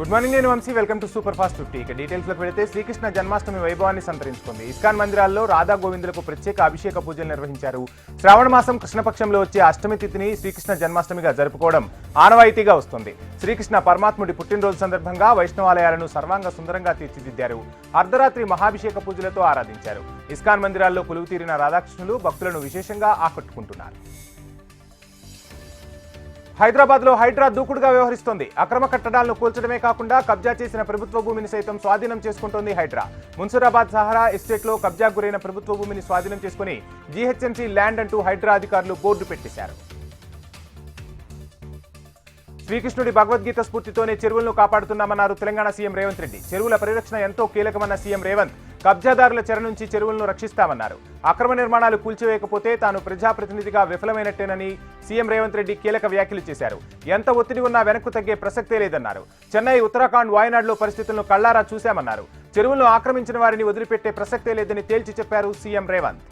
Good morning నేను Vamsi. Welcome to super fast fifty ఇక డీటెయిల్స్లోకి వెళితే శ్రీకృష్ణ జన్మాష్టమి వైభవాన్ని సంతరించుకుంది. ఇస్కాన్ మందిరాల్లో రాధా గోవిందులకు ప్రత్యేక అభిషేక పూజలు నిర్వహించారు. శ్రావణ మాసం కృష్ణపక్షంలో వచ్చే అష్టమి తిథిని శ్రీకృష్ణ జన్మాష్టమిగా జరుపుకోవడం ఆనవాయితీగా వస్తుంది. శ్రీకృష్ణ పరమాత్ముడి పుట్టినరోజు సందర్భంగా వైష్ణవాలయాలను సర్వాంగ సుందరంగా తీర్చిదిద్దారు. అర్ధరాత్రి మహాభిషేక పూజలతో ఆరాధించారు. ఇస్కాన్ మందిరాల్లో కొలువు తీరిన రాధాకృష్ణులు భక్తులను విశేషంగా ఆకట్టుకుంటున్నారు. హైదరాబాద్లో హైడ్రా దూకుడుగా వ్యవహరిస్తోంది. అక్రమ కట్టడాలను కూల్చడమే కాకుండా కబ్జా చేసిన ప్రభుత్వ భూమిని సైతం స్వాధీనం చేసుకుంటోంది హైడ్రా. మున్సిరాబాద్ సహారా ఎస్టేట్లో కబ్జా గురైన ప్రభుత్వ భూమిని స్వాధీనం చేసుకుని జీహెచ్ఎంసీ ల్యాండ్ అంటూ హైడ్రా అధికారులు బోర్డు పెట్టేశారు. శ్రీకృష్ణుడి భగవద్గీత స్ఫూర్తితోనే చెరువులను కాపాడుతున్నామన్నారు తెలంగాణ సీఎం రేవంత్ రెడ్డి. చెరువుల పరిరక్షణ ఎంతో కీలకమన్న సీఎం రేవంత్. కబ్జాదారుల చెర నుంచి చెరువులను రక్షిస్తామన్నారు. అక్రమ నిర్మాణాలు కూల్చివేయకపోతే తాను ప్రజాప్రతినిధిగా విఫలమైనట్టేనని సీఎం రేవంత్ రెడ్డి కీలక వ్యాఖ్యలు చేశారు. ఎంత ఒత్తిడి ఉన్నా వెనక్కు తగ్గే ప్రసక్తే లేదన్నారు. చెన్నై ఉత్తరాఖండ్ వాయనాడులో పరిస్థితులను కళ్ళారా చూశామన్నారు. చెరువులను ఆక్రమించిన వారిని వదిలిపెట్టే ప్రసక్తే లేదని తేల్చి చెప్పారు సీఎం రేవంత్.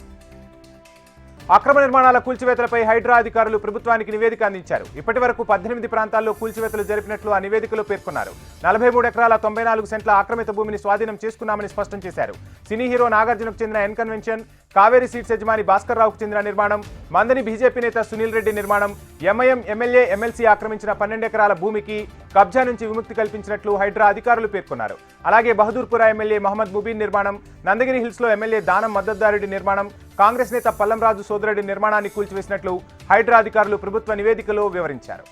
అక్రమ నిర్మాణాల కూల్చివేతలపై హైడ్రా అధికారులు ప్రభుత్వానికి నివేదిక అందించారు. ఇప్పటి వరకు పద్దెనిమిది ప్రాంతాల్లో కూల్చివేతలు జరిపినట్లు ఆ నివేదికలో పేర్కొన్నారు. నలభై మూడు ఎకరాల తొంభై నాలుగు సెంట్ల ఆక్రమిత భూమిని స్వాధీనం చేసుకున్నామని స్పష్టం చేశారు. సినీ హీరో నాగార్జునకు చెందిన ఎన్ కన్వెన్షన్ కావేరి సీట్స్ యజమాని భాస్కర్ రావుకు చెందిన నిర్మాణం మందని బీజేపీ నేత సునీల్ రెడ్డి నిర్మాణం ఎంఐఎం ఎమ్మెల్యే ఎమ్మెల్సీ ఆక్రమించిన పన్నెండు ఎకరాల భూమికి కబ్జా నుంచి విముక్తి కల్పించినట్లు హైడ్రా అధికారులు పేర్కొన్నారు. అలాగే బహదూర్పుర ఎమ్మెల్యే మహమ్మద్ ముబీన్ నిర్మాణం నందగిరి హిల్స్లో ఎమ్మెల్యే దానం మద్దతుదారుడి నిర్మాణం కాంగ్రెస్ నేత పల్లంరాజు సోదరుడి నిర్మాణాన్ని కూల్చివేసినట్లు హైడ్రా అధికారులు ప్రభుత్వ నివేదికలో వివరించారు.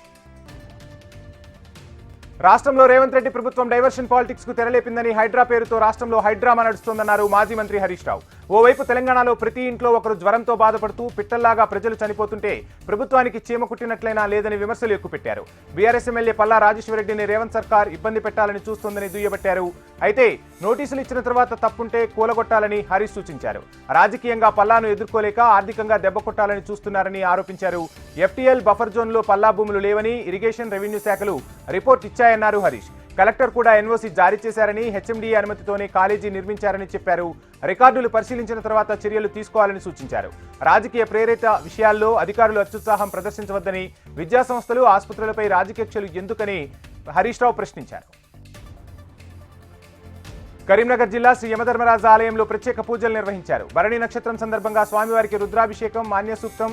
రాష్ట్రంలో రేవంత్ రెడ్డి ప్రభుత్వం డైవర్షన్ పాలిటిక్స్కు తెరలేపిందని హైడ్రా పేరుతో రాష్ట్రంలో హైడ్రామా నడుస్తోందన్నారు మాజీ మంత్రి హరీష్ రావు. ఓవైపు తెలంగాణలో ప్రతి ఇంట్లో ఒకరు జ్వరంతో బాధపడుతూ పిట్టల్లాగా ప్రజలు చనిపోతుంటే ప్రభుత్వానికి చీమ కుట్టినట్లయినా లేదని విమర్శలు ఎక్కుపెట్టారు. బీఆర్ఎస్ ఎమ్మెల్యే పల్లా రాజేశ్వరరెడ్డిని రేవంత్ సర్కార్ ఇబ్బంది పెట్టాలని చూస్తోందని దుయ్యబట్టారు. అయితే నోటీసులు ఇచ్చిన తర్వాత తప్పుంటే కూలగొట్టాలని హరీష్ సూచించారు. రాజకీయంగా పల్లాను ఎదుర్కోలేక ఆర్థికంగా దెబ్బ కొట్టాలని చూస్తున్నారని ఆరోపించారు. ఎఫ్టీఎల్ బఫర్ జోన్లో పల్లా భూములు లేవని ఇరిగేషన్ రెవెన్యూ శాఖలు రిపోర్ట్ ఇచ్చారు ఇచ్చాయన్నారు హరీష్. కలెక్టర్ కూడా ఎన్ఓసీ జారీ చేశారని హెచ్ఎండీ అనుమతితోనే కాలేజీ నిర్మించారని చెప్పారు. రికార్డులు పరిశీలించిన తర్వాత చర్యలు తీసుకోవాలని సూచించారు. రాజకీయ ప్రేరిత విషయాల్లో అధికారులు అత్యుత్సాహం ప్రదర్శించవద్దని విద్యా సంస్థలు ఆసుపత్రులపై రాజకీయక్షలు ఎందుకని హరీష్ రావు ప్రశ్నించారు. కరీంనగర్ జిల్లా శ్రీ యమధర్మరాజ ఆలయంలో ప్రత్యేక పూజలు నిర్వహించారు. భరణి నక్షత్రం సందర్భంగా స్వామివారికి రుద్రాభిషేకం మాన్య సూక్తం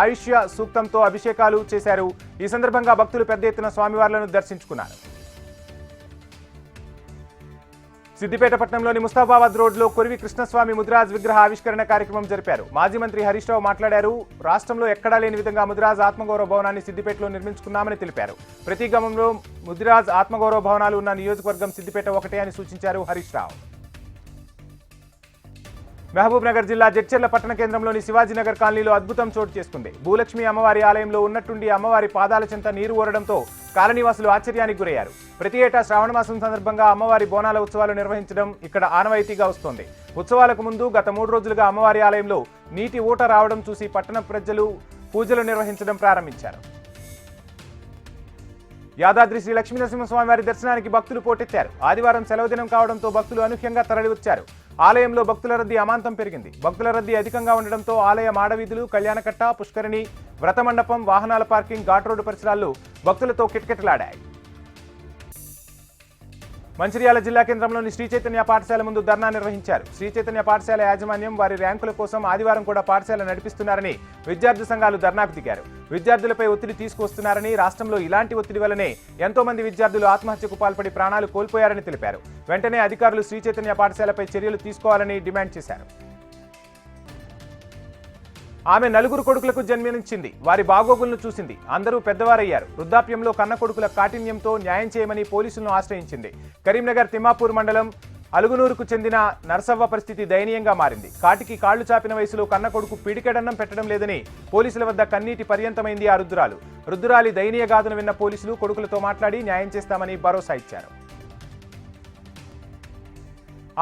ఆయుష్య సూక్తంతో అభిషేకాలు చేశారు. ఈ సందర్భంగా భక్తులు పెద్ద ఎత్తున స్వామివార్లను దర్శించుకున్నారు. సిద్దిపేట పట్టణంలోని ముస్తాబాబాద్ రోడ్లో కొరివి కృష్ణస్వామి ముద్రాజ్ విగ్రహ ఆవిష్కరణ కార్యక్రమం జరిపారు. మాజీ మంత్రి హరీష్ రావు మాట్లాడారు. రాష్ట్రంలో ఎక్కడా లేని విధంగా ముదిరాజ్ ఆత్మగౌరవ భవనాన్ని సిద్దిపేటలో నిర్మించుకున్నామని తెలిపారు. ప్రతి గ్రామంలో ముదిరాజ్ ఆత్మగౌరవ భవనాలు ఉన్న నియోజకవర్గం సిద్దిపేట ఒకటే అని సూచించారు హరీష్ రావు. మహబూబ్ నగర్ జిల్లా జడ్చర్ల పట్టణ కేంద్రంలోని శివాజీనగర్ కాలనీలో అద్భుతం చోటు చేసుకుంది. భూలక్ష్మి అమ్మవారి ఆలయంలో ఉన్నట్టుండి అమ్మవారి పాదాల చెంత నీరు ఊరడంతో కాలనీవాసులు ఆశ్చర్యానికి గురయ్యారు. ప్రతి ఏటా శ్రావణ మాసం సందర్భంగా అమ్మవారి బోనాల ఉత్సవాలు నిర్వహించడం ఇక్కడ ఆనవాయితీగా వస్తోంది. ఉత్సవాలకు ముందు గత మూడు రోజులుగా అమ్మవారి ఆలయంలో నీటి ఊట రావడం చూసి పట్టణ ప్రజలు పూజలు నిర్వహించడం ప్రారంభించారు. యాదాద్రి శ్రీ లక్ష్మీనరసింహస్వామి వారి దర్శనానికి భక్తులు పోటెత్తారు. ఆదివారం సెలవు దినం కావడంతో భక్తులు అనూహ్యంగా తరలివచ్చారు. ఆలయంలో భక్తుల రద్దీ అమాంతం పెరిగింది. భక్తుల రద్దీ అధికంగా ఉండడంతో ఆలయ మాడవీధులు కళ్యాణకట్ట పుష్కరిణి వ్రతమండపం వాహనాల పార్కింగ్ ఘాట్ రోడ్డు పరిసరాల్లో భక్తులతో కిటకిటలాడాయి. మంచిర్యాల జిల్లా కేంద్రంలోని శ్రీ చైతన్య పాఠశాల ముందు ధర్నా నిర్వహించారు. శ్రీ చైతన్య పాఠశాల యాజమాన్యం వారి ర్యాంకుల కోసం ఆదివారం కూడా పాఠశాల నడిపిస్తున్నారని విద్యార్థి సంఘాలు ధర్నాకు దిగారు. విద్యార్థులపై ఒత్తిడి తీసుకొస్తున్నారని రాష్ట్రంలో ఇలాంటి ఒత్తిడి వల్లనే ఎంతో మంది విద్యార్థులు ఆత్మహత్యకు పాల్పడి ప్రాణాలు కోల్పోయారని తెలిపారు. వెంటనే అధికారులు శ్రీ చైతన్య పాఠశాలపై చర్యలు తీసుకోవాలని డిమాండ్ చేశారు. ఆమె నలుగురు కొడుకులకు జన్మనిచ్చింది. వారి బాగోగులను చూసింది. అందరూ పెద్దవారయ్యారు. వృద్ధాప్యంలో కన్న కొడుకుల కాఠిన్యంతో న్యాయం చేయమని పోలీసులను ఆశ్రయించింది. కరీంనగర్ తిమ్మాపూర్ మండలం అలుగునూరుకు చెందిన నరసవ్వ పరిస్థితి దయనీయంగా మారింది. కాటికి కాళ్ళు చాపిన వయసులో కన్న కొడుకు పిడికెడన్నం పెట్టడం లేదని పోలీసుల వద్ద కన్నీటి పర్యంతమైంది ఆ రుద్దురాలు రుద్దురాలి దయనీయ గాథను విన్న పోలీసులు కొడుకులతో మాట్లాడి న్యాయం చేస్తామని భరోసా ఇచ్చారు.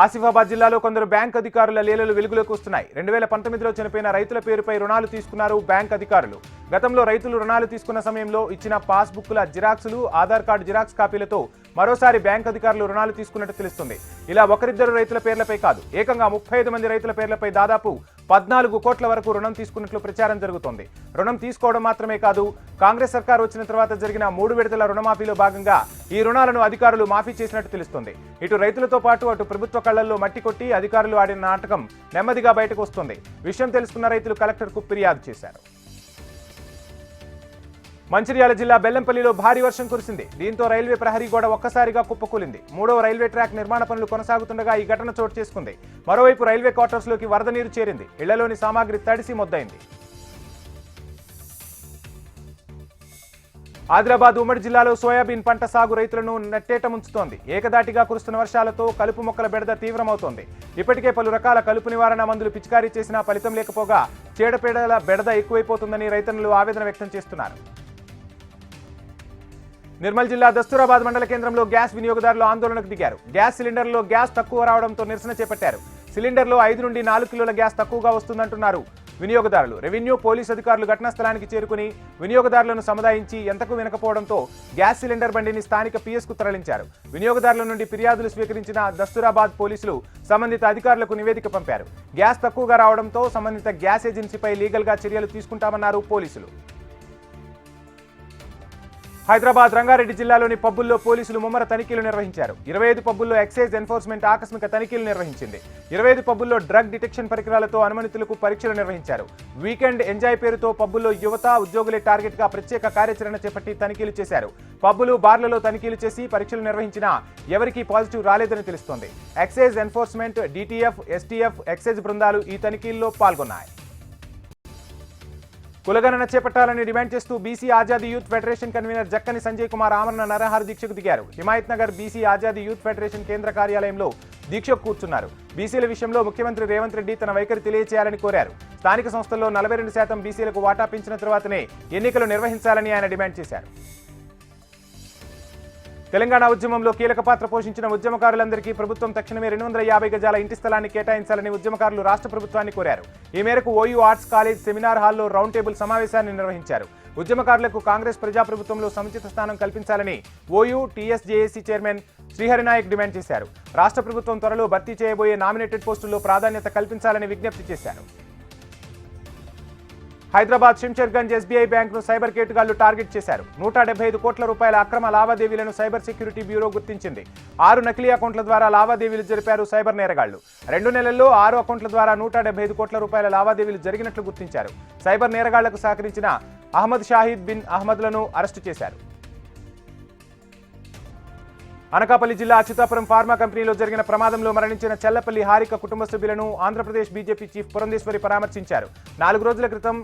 ఆసిఫాబాద్ జిల్లాలో కొందరు బ్యాంక్ అధికారుల లీలలు వెలుగులోకి వస్తున్నాయి. రెండు వేల పంతొమ్మిదిలో చనిపోయిన రైతుల పేరుపై రుణాలు తీసుకున్నారు బ్యాంక్ అధికారులు. గతంలో రైతులు రుణాలు తీసుకున్న సమయంలో ఇచ్చిన పాస్బుక్ల జిరాక్సులు ఆధార్ కార్డు జిరాక్స్ కాపీలతో మరోసారి బ్యాంక్ అధికారులు రుణాలు తీసుకున్నట్టు తెలుస్తుంది. ఇలా ఒకరిద్దరు రైతుల పేర్లపై కాదు ఏకంగా ముప్పై ఐదు మంది రైతుల పేర్లపై దాదాపు పద్నాలుగు కోట్ల వరకు రుణం తీసుకున్నట్లు ప్రచారం జరుగుతోంది. రుణం తీసుకోవడం మాత్రమే కాదు కాంగ్రెస్ సర్కార్ వచ్చిన తర్వాత జరిగిన మూడు విడతల రుణమాఫీలో భాగంగా ఈ రుణాలను అధికారులు మాఫీ చేసినట్టు తెలుస్తుంది. ఇటు రైతులతో పాటు అటు ప్రభుత్వ కళ్ళల్లో మట్టి కొట్టి అధికారులు ఆడిన నాటకం నెమ్మదిగా బయటకు వస్తుంది. విషయం తెలుసుకున్న రైతులు కలెక్టర్కు ఫిర్యాదు చేశారు. మంచిర్యాల జిల్లా బెల్లంపల్లిలో భారీ వర్షం కురిసింది. దీంతో రైల్వే ప్రహరీ గోడ ఒక్కసారిగా కుప్పకూలింది. మూడవ రైల్వే ట్రాక్ నిర్మాణ పనులు కొనసాగుతుండగా ఈ ఘటన చోటు చేసుకుంది. మరోవైపు రైల్వే క్వార్టర్స్లోకి వరద నీరు చేరింది. ఇళ్ళలోని సామాగ్రి తడిసి మొద్దైంది ఆదిలాబాద్ ఉమ్మడి జిల్లాలో సోయాబీన్ పంట సాగు రైతులను నెట్టేట ముంచుతోంది. ఏకదాటిగా కురుస్తున్న వర్షాలతో కలుపు మొక్కల బెడద తీవ్రమవుతోంది. ఇప్పటికే పలు రకాల కలుపు నివారణ మందులు పిచికారీ చేసినా ఫలితం లేకపోగా చీడపీడల బెడద ఎక్కువైపోతుందని రైతన్నులు ఆవేదన వ్యక్తం చేస్తున్నారు. నిర్మల్ జిల్లా దస్తూరాబాద్ మండల కేంద్రంలో గ్యాస్ వినియోగదారులు ఆందోళనకు దిగారు. గ్యాస్ సిలిండర్లో గ్యాస్ తక్కువ రావడంతో నిరసన చేపట్టారు. సిలిండర్లో ఐదు నుండి నాలుగు కిలోల గ్యాస్ తక్కువగా వస్తుందంటున్నారు వినియోగదారులు. రెవెన్యూ పోలీస్ అధికారులు ఘటనా స్థలానికి చేరుకుని వినియోగదారులను సముదాయించి ఎంతకు వినకపోవడంతో గ్యాస్ సిలిండర్ బండిని స్థానిక పిఎస్కు తరలించారు. వినియోగదారుల నుండి ఫిర్యాదులు స్వీకరించిన దస్తూరాబాద్ పోలీసులు సంబంధిత అధికారులకు నివేదిక పంపారు. గ్యాస్ తక్కువగా రావడంతో సంబంధిత గ్యాస్ ఏజెన్సీపై లీగల్గా చర్యలు తీసుకుంటామన్నారు పోలీసులు. హైదరాబాద్ రంగారెడ్డి జిల్లాలోని పబ్బుల్లో పోలీసులు ముమ్మర తనిఖీలు నిర్వహించారు. ఇరవై ఐదు పబ్బుల్లో ఎక్సైజ్ ఎన్ఫోర్స్మెంట్ ఆకస్మిక తనిఖీలు నిర్వహించింది. ఇరవై ఐదు పబ్బుల్లో డ్రగ్ డిటెక్షన్ పరికరాలతో అనుమతులకు పరీక్షలు నిర్వహించారు. వీకెండ్ ఎంజాయ్ పేరుతో పబ్బుల్లో యువత ఉద్యోగులే టార్గెట్గా ప్రత్యేక కార్యాచరణ చేపట్టి తనిఖీలు చేశారు. పబ్బులు బార్లలో తనిఖీలు చేసి పరీక్షలు నిర్వహించినా ఎవరికీ పాజిటివ్ రాలేదని తెలుస్తోంది. Excise enforcement DTF STF excise బృందాలు ఈ తనిఖీల్లో పాల్గొన్నాయి. కులగణన చేపట్టాలని డిమాండ్ చేస్తూ BC Azadi youth federation convener Jakkani Sanjay Kumar ఆమరణ నరహార దీక్షకు దిగారు. Himayat Nagar BC Azadi youth federation కేంద్ర కార్యాలయంలో దీక్షకు కూర్చున్నారు. బీసీల విషయంలో ముఖ్యమంత్రి రేవంత్ రెడ్డి తన వైఖరి తెలియచేయాలని కోరారు. స్థానిక సంస్థల్లో నలభై రెండు శాతం బీసీలకు వాటా పెంచిన తర్వాతనే ఎన్నికలు నిర్వహించాలని ఆయన డిమాండ్ చేశారు. తెలంగాణ ఉద్యమంలో కీలక పాత్ర పోషించిన ఉద్యమకారులందరికీ ప్రభుత్వం తక్షణమే రెండు వందల యాభై గజాల ఇంటి స్థలాన్ని కేటాయించాలని ఉద్యమకారులు రాష్ట్ర ప్రభుత్వాన్ని కోరారు. ఈ మేరకు ఓయూ ఆర్ట్స్ కాలేజ్ సెమినార్ హాల్లో రౌండ్ టేబుల్ సమావేశాన్ని నిర్వహించారు. ఉద్యమకారులకు కాంగ్రెస్ ప్రజాప్రభుత్వంలో సముచిత స్థానం కల్పించాలని OU TSJAC chairman Sriharinayak demand చేశారు. రాష్ట్ర ప్రభుత్వం త్వరలో భర్తీ చేయబోయే నామినేటెడ్ పోస్టుల్లో ప్రాధాన్యత కల్పించాలని విజ్ఞప్తి చేశారు. హైదరాబాద్ శంషర్గంజ్ ఎస్బీఐ బ్యాంకును సైబర్ కేటుగాళ్ళు టార్గెట్ చేశారు. నూట ఐదు కోట్ల రూపాయల అక్రమ లావాదేవీలను సైబర్ సెక్యూరిటీ బ్యూరో గుర్తించింది. ఆరు నకిలీ అకౌంట్ల ద్వారా లావాదేవీలు జరిపారు సైబర్ నేరగాళ్ళు. రెండు నెలల్లో ఆరు అకౌంట్ల ద్వారా నూట ఐదు కోట్ల రూపాయల లావాదేవీలు జరిగినట్లు గుర్తించారు. సైబర్ నేరగాళ్ళకు సహకరించిన అహ్మద్ షాహిద్ బిన్ అహ్మద్లను అరెస్టు చేశారు. అనకాపల్లి జిల్లా అచ్యుతాపురం ఫార్మా కంపెనీలో జరిగిన ప్రమాదంలో మరణించిన చెల్లపల్లి హారిక కుటుంబ సభ్యులను ఆంధ్రప్రదేశ్ బీజేపీ చీఫ్ పురంధేశ్వరి పరామర్శించారు. నాలుగు రోజుల క్రితం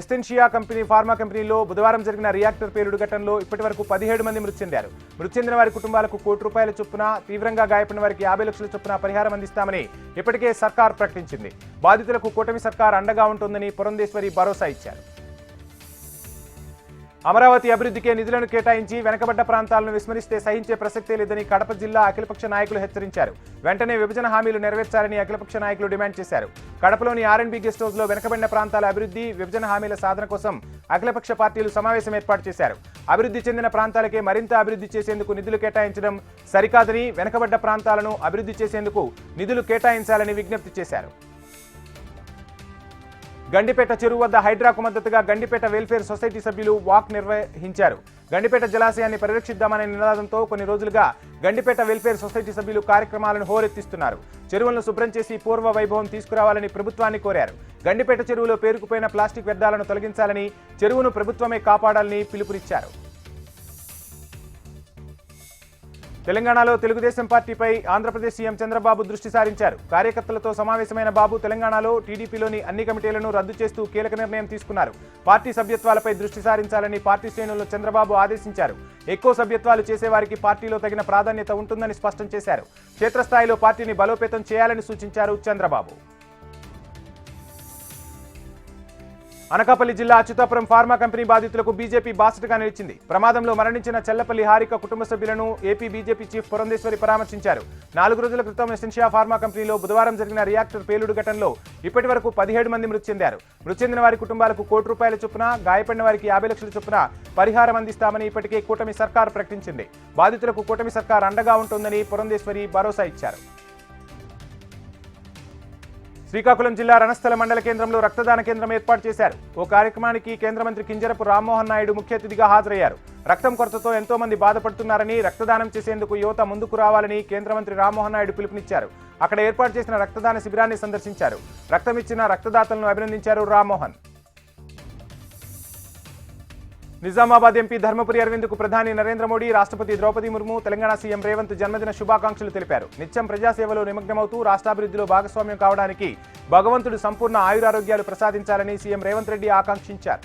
ఎస్టెన్షియా కంపెనీ ఫార్మా కంపెనీలో బుధవారం జరిగిన రియాక్టర్ పేలుడు ఘటనలో ఇప్పటివరకు పదిహేడు మంది మృతి చెందారు. మృతి చెందిన వారి కుటుంబాలకు కోటి రూపాయల చొప్పున తీవ్రంగా గాయపడిన వారికి యాభై లక్షల చొప్పున పరిహారం అందిస్తామని ఇప్పటికే సర్కార్ ప్రకటించింది. బాధితులకు కూటమి సర్కార్ అండగా ఉంటుందని పురంధేశ్వరి భరోసా ఇచ్చారు. అమరావతి అభివృద్ధికే నిధులను కేటాయించి వెనకబడ్డ ప్రాంతాలను విస్మరిస్తే సహించే ప్రసక్తే లేదని కడప జిల్లా అఖిలపక్ష నాయకులు హెచ్చరించారు. వెంటనే విభజన హామీలు నెరవేర్చాలని అఖిలపక్ష నాయకులు డిమాండ్ చేశారు. కడపలోని ఆర్ఎండ్బి గెస్ట్ హౌస్లో వెనకబడిన ప్రాంతాల అభివృద్ధి విభజన హామీల సాధన కోసం అఖిలపక్ష పార్టీలు సమావేశం ఏర్పాటు చేశారు. అభివృద్ధి చెందిన ప్రాంతాలకే మరింత అభివృద్ధి చేసేందుకు నిధులు కేటాయించడం సరికాదని వెనకబడ్డ ప్రాంతాలను అభివృద్ధి చేసేందుకు నిధులు కేటాయించాలని విజ్ఞప్తి చేశారు. గండిపేట చెరువు వద్ద హైడ్రాకు మద్దతుగా గండిపేట వెల్ఫేర్ సొసైటీ సభ్యులు వాక్ నిర్వహించారు. గండిపేట జలాశయాన్ని పరిరక్షిద్దామనే నినాదంతో కొన్ని రోజులుగా గండిపేట వెల్ఫేర్ సొసైటీ సభ్యులు కార్యక్రమాలను హోరెత్తిస్తున్నారు. చెరువులను శుభ్రం చేసి పూర్వ వైభవం తీసుకురావాలని ప్రభుత్వాన్ని కోరారు. గండిపేట చెరువులో పేరుకుపోయిన ప్లాస్టిక్ వ్యర్థాలను తొలగించాలని చెరువును ప్రభుత్వమే కాపాడాలని పిలుపునిచ్చారు. తెలంగాణలో తెలుగుదేశం పార్టీపై ఆంధ్రప్రదేశ్ సీఎం చంద్రబాబు దృష్టి సారించారు. కార్యకర్తలతో సమావేశమైన బాబు తెలంగాణలో టీడీపీలోని అన్ని కమిటీలను రద్దు చేస్తూ కీలక నిర్ణయం తీసుకున్నారు. పార్టీ సభ్యత్వాలపై దృష్టి సారించాలని పార్టీ శ్రేణులను చంద్రబాబు ఆదేశించారు. ఎక్కువ సభ్యత్వాలు చేసేవారికి పార్టీలో తగిన ప్రాధాన్యత ఉంటుందని స్పష్టం చేశారు. క్షేత్రస్థాయిలో పార్టీని బలోపేతం చేయాలని సూచించారు చంద్రబాబు. అనకాపల్లి జిల్లా అచ్యుతాపురం ఫార్మా కంపెనీ బాధితులకు బీజేపీ బాసటగా నిలిచింది. ప్రమాదంలో మరణించిన చెల్లపల్లి హారిక కుటుంబ సభ్యులను ఏపీ బీజేపీ చీఫ్ పురంధేశ్వరి పరామర్శించారు. నాలుగు రోజుల క్రితం ఎసెన్షియా ఫార్మా కంపెనీలో బుధవారం జరిగిన రియాక్టర్ పేలుడు ఘటనలో ఇప్పటి వరకు పదిహేడు మంది మృతి చెందారు. మృతి చెందిన వారి కుటుంబాలకు కోటి రూపాయల చొప్పున గాయపడిన వారికి యాభై లక్షల చొప్పున పరిహారం అందిస్తామని ఇప్పటికే కూటమి సర్కార్ ప్రకటించింది. బాధితులకు కూటమి సర్కార్ అండగా ఉంటుందని పురంధేశ్వరి భరోసా ఇచ్చారు. శ్రీకాకుళం జిల్లా రణస్థల మండల కేంద్రంలో రక్తదాన కేంద్రం ఏర్పాటు చేశారు. ఓ కార్యక్రమానికి కేంద్ర మంత్రి కింజరపు రామ్మోహన్ నాయుడు ముఖ్య అతిథిగా హాజరయ్యారు. రక్తం కొరతతో ఎంతో మంది బాధపడుతున్నారని రక్తదానం చేసేందుకు యువత ముందుకు రావాలని కేంద్ర మంత్రి రామ్మోహన్ నాయుడు పిలుపునిచ్చారు. అక్కడ ఏర్పాటు చేసిన రక్తదాన శిబిరాన్ని సందర్శించారు. రక్తం ఇచ్చిన రక్తదాతలను అభినందించారు రామ్మోహన్. నిజామాబాద్ ఎంపీ ధర్మపురి అరవింద్కు ప్రధాని నరేంద్ర మోడీ రాష్ట్రపతి ద్రౌపది ముర్ము తెలంగాణ సీఎం రేవంత్ జన్మదిన శుభాకాంక్షలు తెలిపారు. నిత్యం ప్రజాసేవలో నిమగ్నమవుతూ రాష్ట్రాభివృద్ధిలో భాగస్వామ్యం కావడానికి భగవంతుడు సంపూర్ణ ఆయురారోగ్యాలు ప్రసాదించాలని సీఎం రేవంత్ రెడ్డి ఆకాంక్షించారు.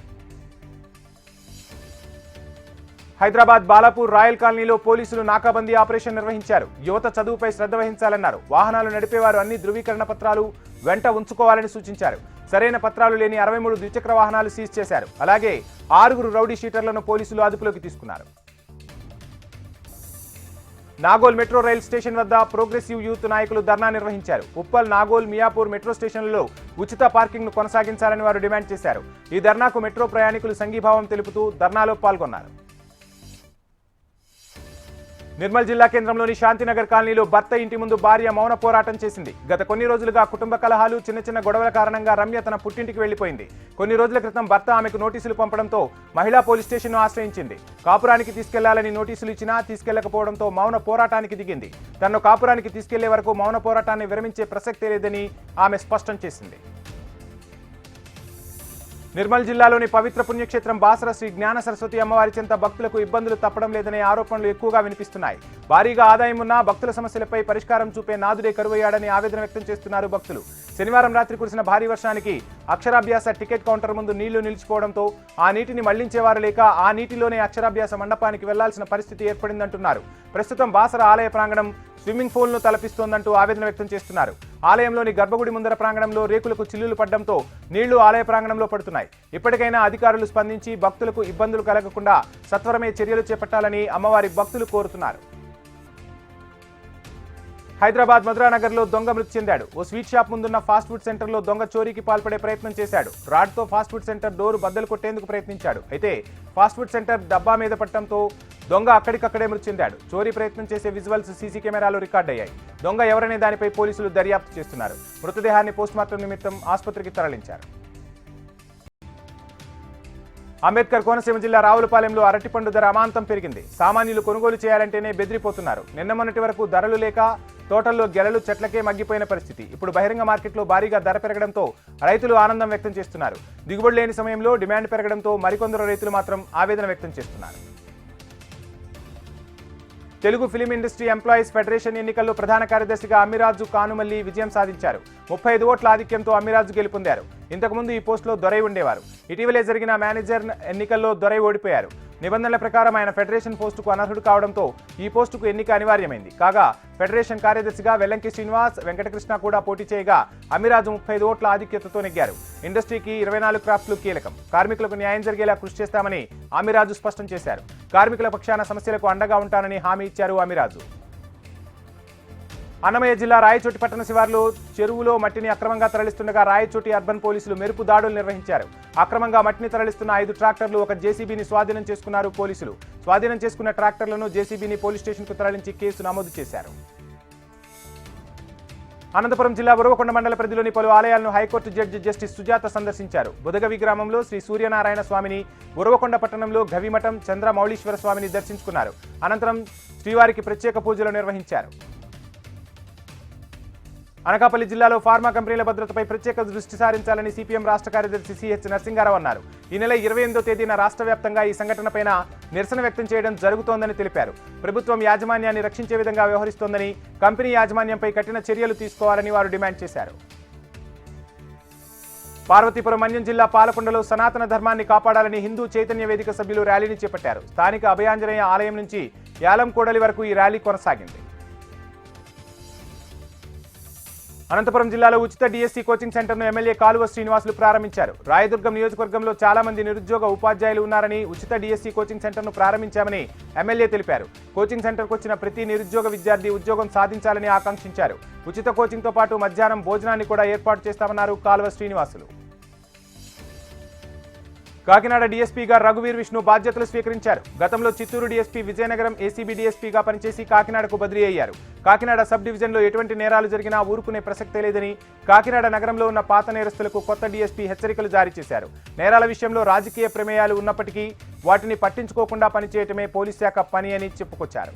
హైదరాబాద్ బాలాపూర్ రాయల్ కాలనీలో పోలీసులు నాకాబందీ ఆపరేషన్ నిర్వహించారు. యువత చదువుపై శ్రద్ధ వహించాలన్నారు. వాహనాలు నడిపేవారు అన్ని ధృవీకరణ పత్రాలు వెంట ఉంచుకోవాలని సూచించారు. సరైన పత్రాలు లేని అరవై మూడు ద్విచక్ర వాహనాలు సీజ్ చేశారు. అలాగే ఆరుగురు రౌడీ షీటర్లను పోలీసులు అదుపులోకి తీసుకున్నారు. నాగోల్ మెట్రో రైల్ స్టేషన్ వద్ద ప్రోగ్రెసివ్ యూత్ నాయకులు ధర్నా నిర్వహించారు. ఉప్పల్ నాగోల్ మియాపూర్ మెట్రో స్టేషన్లలో ఉచిత పార్కింగ్ను కొనసాగించాలని వారు డిమాండ్ చేశారు. ఈ ధర్నాకు మెట్రో ప్రయాణికులు సంఘీభావం తెలుపుతూ ధర్నాలో పాల్గొన్నారు. నిర్మల్ జిల్లా కేంద్రంలోని శాంతినగర్ కాలనీలో భర్త ఇంటి ముందు భార్య మౌన పోరాటం చేసింది. గత కొన్ని రోజులుగా కుటుంబ కలహాలు చిన్న చిన్న గొడవల కారణంగా రమ్య తన పుట్టింటికి వెళ్ళిపోయింది కొన్ని రోజుల క్రితం భర్త ఆమెకు నోటీసులు పంపడంతో మహిళా పోలీస్ స్టేషన్ను ఆశ్రయించింది. కాపురానికి తీసుకెళ్ళాలని నోటీసులు ఇచ్చినా తీసుకెళ్ళకపోవడంతో మౌన పోరాటానికి దిగింది. తనను కాపురానికి తీసుకెళ్ళే వరకు మౌన పోరాటాన్ని విరమించే ప్రసక్తే లేదని ఆమె స్పష్టం చేసింది. నిర్మల్ జిల్లాలోని పవిత్ర పుణ్యక్షేత్రం బాసర శ్రీ జ్ఞాన సరస్వతి అమ్మవారి చెంత భక్తులకు ఇబ్బందులు తప్పడం లేదనే ఆరోపణలు ఎక్కువగా వినిపిస్తున్నాయి. భారీగా ఆదాయం ఉన్నా భక్తుల సమస్యలపై పరిష్కారం చూపే నాదుడే కరువయ్యాడని ఆవేదన వ్యక్తం చేస్తున్నారు భక్తులు. శనివారం రాత్రి కురిసిన భారీ వర్షానికి అక్షరాభ్యాస టికెట్ కౌంటర్ ముందు నీళ్ళు నిలిచిపోవడంతో ఆ నీటిని మళ్ళించేవారు లేక ఆ నీటిలోనే అక్షరాభ్యాస మండపానికి వెళ్ళాల్సిన పరిస్థితి ఏర్పడిందంటున్నారు. ప్రస్తుతం బాసర ఆలయ ప్రాంగణం స్విమ్మింగ్ పూల్ను తలపిస్తోందంటూ ఆవేదన వ్యక్తం చేస్తున్నారు. ఆలయంలోని గర్భగుడి ముందర ప్రాంగణంలో రేకులకు చిల్లులు పడడంతో నీళ్ళు ఆలయ ప్రాంగణంలో పడుతున్నాయి. ఇప్పటికైనా అధికారులు స్పందించి భక్తులకు ఇబ్బందులు కలగకుండా సత్వరమే చర్యలు చేపట్టాలని అమ్మవారి భక్తులు కోరుతున్నారు. హైదరాబాద్ మధురానగర్లో దొంగ మృతి చెందాడు. ఓ స్వీట్ షాప్ ముందున్న ఫాస్ట్ ఫుడ్ సెంటర్లో దొంగ చోరీకి పాల్పడే ప్రయత్నం చేశాడు. రాడ్తో ఫాస్ట్ ఫుడ్ సెంటర్ డోరు బద్దలు కొట్టేందుకు ప్రయత్నించాడు. అయితే ఫాస్ట్ ఫుడ్ సెంటర్ డబ్బా మీద పట్టడంతో దొంగ అక్కడికక్కడే మృతి చెందాడు చోరీ ప్రయత్నం చేసే విజువల్స్ సీసీ కెమెరాలో రికార్డ్ అయ్యాయి. దొంగ ఎవరనే దానిపై పోలీసులు దర్యాప్తు చేస్తున్నారు. మృతదేహాన్ని పోస్టుమార్టం నిమిత్తం ఆసుపత్రికి తరలించారు. అంబేద్కర్ కోనసీమ జిల్లా రావులపాలెంలో అరటిపండు ధర అమాంతం పెరిగింది. సామాన్యులు కొనుగోలు చేయాలంటేనే బెదిరిపోతున్నారు. నిన్న మొన్నటి వరకు ధరలు లేక తోటల్లో గెలలు చెట్లకే మగ్గిపోయిన పరిస్థితి. ఇప్పుడు బహిరంగ మార్కెట్లో భారీగా ధర పెరగడంతో రైతులు ఆనందం వ్యక్తం చేస్తున్నారు. దిగుబడి లేని సమయంలో డిమాండ్ పెరగడంతో మరికొందరు రైతులు మాత్రం ఆవేదన వ్యక్తం చేస్తున్నారు. Telugu film industry employees federation ఎన్నికల్లో ప్రధాన కార్యదర్శిగా అమిరాజు కానుమల్లి విజయం సాధించారు. ముప్పై ఐదు ఓట్ల ఆధిక్యంతో అమిరాజు గెలుపొందారు. ఇంతకుముందు ఈ పోస్టులో దొరై ఉండేవారు. ఇటీవలే జరిగిన మేనేజర్ ఎన్నికల్లో దొరై ఓడిపోయారు. నిబంధనల ప్రకారం ఆయన ఫెడరేషన్ పోస్టుకు అనర్హుడు కావడంతో ఈ పోస్టుకు ఎన్నిక అనివార్యమైంది. కాగా ఫెడరేషన్ కార్యదర్శిగా వెల్లంకి శ్రీనివాస్ వెంకటకృష్ణ కూడా పోటీ చేయగా అమిరాజు ముప్పై ఐదు ఓట్ల ఆధిక్యతతో నెగ్గారు. ఇండస్ట్రీకి ఇరవై నాలుగు క్రాఫ్ట్లు కీలకం. కార్మికులకు న్యాయం జరిగేలా కృషి చేస్తామని అమిరాజు స్పష్టం చేశారు. కార్మికుల పక్షాన సమస్యలకు అండగా ఉంటానని హామీ ఇచ్చారు అమిరాజు. అన్నమయ్య జిల్లా రాయచోటి పట్టణ శివార్లు చెరువులో మట్టిని అక్రమంగా తరలిస్తుండగా రాయచోటి అర్బన్ పోలీసులు మెరుపు దాడులు నిర్వహించారు. అక్రమంగా మట్టిని తరలిస్తున్న ఐదు ట్రాక్టర్లు ఒక జేసీబీని స్వాధీనం చేసుకున్నారు పోలీసులు. స్వాధీనం చేసుకున్న ట్రాక్టర్లను జేసీబీని పోలీస్ స్టేషన్కు తరలించి కేసు నమోదు చేశారు. అనంతపురం జిల్లా ఉరవకొండ మండల పరిధిలోని పలు ఆలయాలను హైకోర్టు జడ్జి జస్టిస్ సుజాత సందర్శించారు. బుధగవి గ్రామంలో శ్రీ సూర్యనారాయణ స్వామిని ఉరవకొండ పట్టణంలో గవిమఠం చంద్ర మౌళీశ్వర స్వామిని దర్శించుకున్నారు. అనంతరం శ్రీవారికి ప్రత్యేక పూజలు నిర్వహించారు. అనకాపల్లి జిల్లాలో ఫార్మా కంపెనీల భద్రతపై ప్రత్యేక దృష్టి సారించాలని సిపిఎం రాష్ట్ర కార్యదర్శి సిహెచ్ నరసింగారావు అన్నారు. ఈ నెల ఇరవై ఎనిమిదో తేదీన రాష్ట్ర వ్యాప్తంగా ఈ సంఘటనపైన నిరసన వ్యక్తం చేయడం జరుగుతోందని తెలిపారు. ప్రభుత్వం యాజమాన్యాన్ని రక్షించే విధంగా వ్యవహరిస్తోందని కంపెనీ యాజమాన్యంపై కఠిన చర్యలు తీసుకోవాలని వారు డిమాండ్ చేశారు. పార్వతీపురం మన్యం జిల్లా పాలకొండలో సనాతన ధర్మాన్ని కాపాడాలని హిందూ చైతన్య వేదిక సభ్యులు ర్యాలీని చేపట్టారు. స్థానిక అభయాంజనేయ ఆలయం నుంచి యాలంకోడలి వరకు ఈ ర్యాలీ కొనసాగింది. అనంతపురం జిల్లాలో ఉచిత డిఎస్సి కోచింగ్ సెంటర్ను ఎమ్మెల్యే కాలువ శ్రీనివాసులు ప్రారంభించారు. రాయదుర్గం నియోజకవర్గంలో చాలా మంది నిరుద్యోగ ఉపాధ్యాయులు ఉన్నారని ఉచిత డిఎస్సి కోచింగ్ సెంటర్ను ప్రారంభించామని ఎమ్మెల్యే తెలిపారు. కోచింగ్ సెంటర్కు వచ్చిన ప్రతి నిరుద్యోగ విద్యార్థి ఉద్యోగం సాధించాలని ఆకాంక్షించారు. ఉచిత కోచింగ్తో పాటు మధ్యాహ్నం భోజనాన్ని కూడా ఏర్పాటు చేస్తామన్నారు కాలువ శ్రీనివాసులు. కాకినాడ డీఎస్పీగా రఘువీర్ విష్ణు బాధ్యతలు స్వీకరించారు. గతంలో చిత్తూరు డీఎస్పీ విజయనగరం ఏసీబీ డీఎస్పీగా పనిచేసి కాకినాడకు బదిలీ అయ్యారు. కాకినాడ సబ్ డివిజన్లో ఎటువంటి నేరాలు జరిగినా ఊరుకునే ప్రసక్తే లేదని కాకినాడ నగరంలో ఉన్న పాత నేరస్తులకు కొత్త డీఎస్పీ హెచ్చరికలు జారీ చేశారు. నేరాల విషయంలో రాజకీయ ప్రమేయాలు ఉన్నప్పటికీ వాటిని పట్టించుకోకుండా పనిచేయటమే పోలీస్ శాఖ పని అని చెప్పుకొచ్చారు.